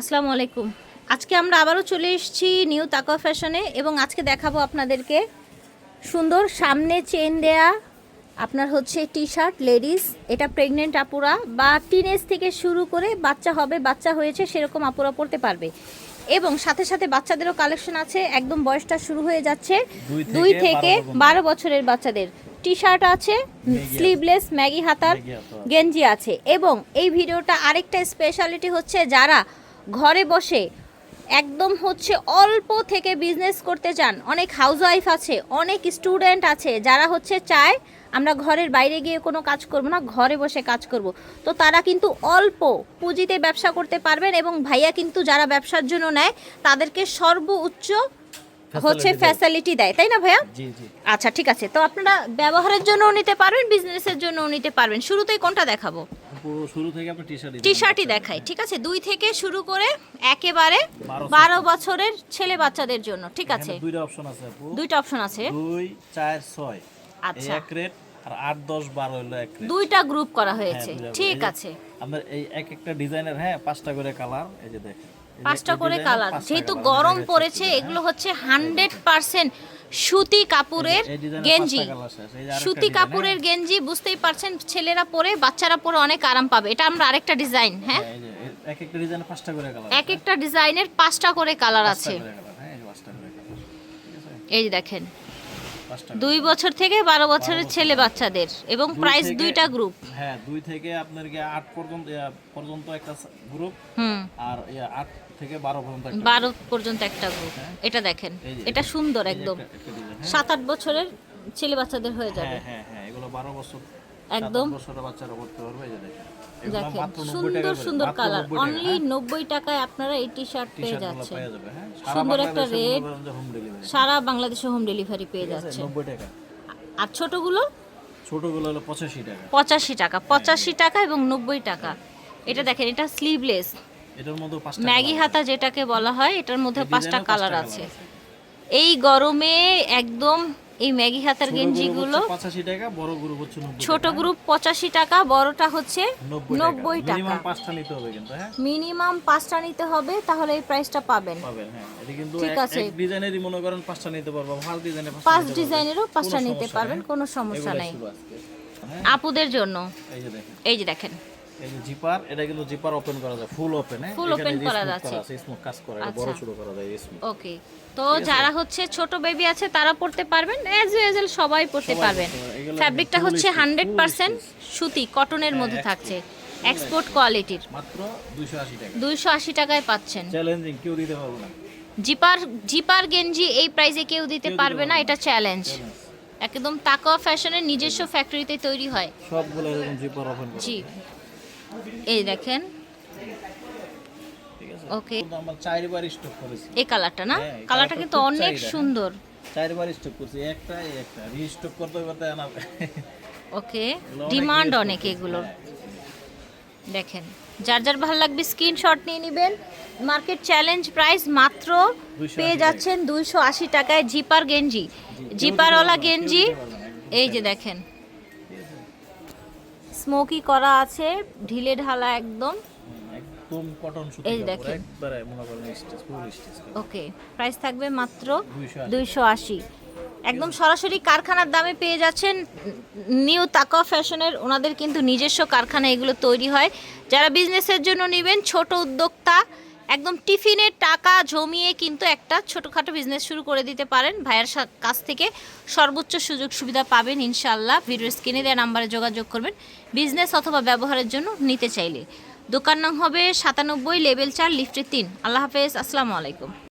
আসসালামু আলাইকুম। আজকে আমরা আবারও চলে এসেছি নিউ তাকা ফ্যাশনে এবং আজকে দেখাবো আপনাদেরকে সুন্দর সামনে চেন দেয়া আপনার হচ্ছে টি শার্ট লেডিস এটা প্রেগনেন্ট আপুরা বা টিনেজ থেকে শুরু করে বাচ্চা হবে বাচ্চা হয়েছে সেরকম আপুরা পড়তে পারবে। এবং সাথে সাথে বাচ্চাদেরও কালেকশন আছে একদম বয়সটা শুরু হয়ে যাচ্ছে দুই থেকে বারো বছরের বাচ্চাদের। টি শার্ট আছে। স্লিভলেস ম্যাগি হাতার। গেঞ্জি আছে। এবং এই ভিডিওটা আরেকটা স্পেশালিটি হচ্ছে যারা ঘরে বসে একদম হচ্ছে অল্প থেকে বিজনেস করতে চান। অনেক হাউসওয়াইফ আছে, অনেক স্টুডেন্ট আছে, যারা হচ্ছে চায়, আমরা ঘরের বাইরে গিয়ে কোনো কাজ করব না, ঘরে বসে কাজ করব। তো তারা কিন্তু অল্প পুঁজিতে ব্যবসা করতে পারবেন এবং ভাইয়া কিন্তু যারা ব্যবসার জন্য নেয়, তাদেরকে সর্বোচ্চ হচ্ছে ফ্যাসিলিটি দেয় তাই না ভাইয়া? আচ্ছা ঠিক আছে। তো আপনারা ব্যবহারের জন্যও নিতে পারবেন বিজনেসের জন্যও নিতে পারবেন। শুরুতেই কোনটা দেখাবো? শুরু থেকে আপনি টি শার্ট টি শার্টই দেখাই ঠিক আছে? দুই থেকে শুরু করে একেবারে বারো বছরের ছেলে বাচ্চাদের জন্য ঠিক আছে? দুইটা অপশন আছে দুইটা অপশন আছে। দুই চার ছয়। আচ্ছা। এক রেট আর আট দশ বারো হলো এক দুইটা গ্রুপ করা হয়েছে হ্যাঁ, ঠিক আছে। আপনার এই এক একটা ডিজাইনের হ্যাঁ পাঁচটা করে কালার এই যে দেখেন। পাঁচটা করে কালার। যেহেতু গরম পড়েছে এগুলো হচ্ছে হান্ড্রেড পার্সেন্ট সুতি এর গেঞ্জি। সুতি design, কাপড়ের গেঞ্জি বুঝতেই পারছেন ছেলেরা পরে বাচ্চারা পরে অনেক আরাম পাবে। এটা আমরা আরেকটা ডিজাইন হ্যাঁ? হ্যাঁ, এক একটা ডিজাইনের পাঁচটা করে কালার আছে। হ্যাঁ এই দেখেন দুই বছর থেকে বারো বছরের ছেলে বাচ্চাদের এবং প্রাইস দুইটা গ্রুপ। হ্যাঁ দুই থেকে আপনার আট পর্যন্ত পর্যন্ত একটা গ্রুপ। হুম। আর আট থেকে বারো পর্যন্ত একটা বারো পর্যন্ত একটা গ্রুপ এটা দেখেন এটা সুন্দর একদম। হ্যাঁ? সাত আট বছরের ছেলে বাচ্চাদের হয়ে যাবে। হ্যাঁ হ্যাঁ হ্যাঁ এগুলো বারো বছর একদম। বাচ্চারা করতে পারবে যে দেখেন। দেখেন সুন্দর সুন্দর কালার 90 অনলি হ্যাঁ? নব্বই টাকায় আপনারা এই টি শার্ট পেয়ে যাচ্ছেন। যাবে, হ্যাঁ? সুন্দর একটা delivery। সারা বাংলাদেশে হোম ডেলিভারি পেয়ে যাচ্ছে আর ছোটগুলো? ছোটগুলো হলো পঁচাশি টাকা। পঁচাশি টাকা পঁচাশি টাকা এবং নব্বই টাকা। এটা দেখেন এটা স্লিভলেস এটার মধ্যে পাঁচটা ম্যাগি হাতা যেটাকে বলা হয় এটার মধ্যে পাঁচটা কালার আছে। এই গরমে একদম এই ম্যাগি হাতার গেঞ্জিগুলো পঁচাশি টাকা বড় গ্রুপ হচ্ছে ছোট গ্রুপ পঁচাশি টাকা বড়টা হচ্ছে নব্বই টাকা। মিনিমাম পাঁচটা নিতে হবে কিন্তু হ্যাঁ? মিনিমাম পাঁচটা নিতে হবে তাহলে এই প্রাইসটা পাবেন। পাবেন হ্যাঁ। এটা কিন্তু ঠিক আছে। এক ডিজাইনেরই মনে করেন পাঁচটা নিতে পারব ডিজাইনে পাঁচ ডিজাইনেরও পাঁচটা নিতে পারবেন কোনো সমস্যা নাই। হ্যাঁ? আপুদের জন্য। এই যে দেখেন। এই যে দেখেন। এই যে জিপার এটা কিন্তু জিপার ওপেন করা যায় ফুল ওপেন হ্যাঁ? Full open করা যাচ্ছে। স্মুথ কাজ করা বড় আচ্ছা। ছোট করা যায় স্মুথ ওকে তো যারা হচ্ছে ছোট বেবি আছে তারা পড়তে পারবেন অ্যাজ ইউজুয়াল সবাই পড়তে পারবেন। ফ্যাব্রিকটা হচ্ছে stitch, হান্ড্রেড full পার্সেন্ট সুতি কটনের মধ্যে থাকছে এক্সপোর্ট কোয়ালিটির মাত্র 280 টাকা। দুইশো আশি টাকায় পাচ্ছেন। চ্যালেঞ্জিং কেউ দিতে পারবে না। জিপার জিপার গেঞ্জি এই প্রাইসে কেউ দিতে পারবে না এটা চ্যালেঞ্জ একদম তাকওয়া ফ্যাশনের নিজস্ব ফ্যাক্টরিতে তৈরি হয়। সবগুলো এরকম জিপার ওপেন জি। এই দেখেন। ওকে চারবার স্টক করেছি। এই কালারটা না? হ্যাঁ, কালারটা কিন্তু অনেক সুন্দর। চারবার স্টক করছি একটা একটা। রিস্টক করতে করতে আনা ওকে ডিমান্ড অনেক এগুলোর হ্যাঁ। দেখেন যার যার ভালো লাগবে স্ক্রিনশট নিয়ে নেবেন। মার্কেট চ্যালেঞ্জ প্রাইস মাত্র পেয়ে যাচ্ছেন দুইশো আশি টাকায় জিপার গেঞ্জি জিপারওয়ালা গেঞ্জি এই যে দেখেন। স্মোকি করা আছে ঢিলে ঢালা একদম। একদম কটন সুতি এই দেখেন। একবারে মনে করেন stitch full stitch okay price থাকবে মাত্র 280 দুইশো আশি। একদম সরাসরি কারখানার দামে পেয়ে যাচ্ছেন নিউ তাকা ফ্যাশনের ওনাদের কিন্তু নিজস্ব কারখানা এগুলো তৈরি হয়। যারা বিজনেসের জন্য নেবেন ছোট উদ্যোক্তা একদম টিফিনের টাকা জমিয়ে কিন্তু একটা ছোটোখাটো বিজনেস শুরু করে দিতে পারেন। ভাইয়ের কাছ থেকে সর্বোচ্চ সুযোগ সুবিধা পাবেন ইনশাল্লাহ ভিডিও স্ক্রিনে দেওয়া নাম্বারে যোগাযোগ করবেন। বিজনেস অথবা ব্যবহারের জন্য নিতে চাইলে। দোকান নাম হবে সাতানব্বই লেভেল চার, লিফটে তিন। আল্লাহ হাফেজ। আসসালামু আলাইকুম।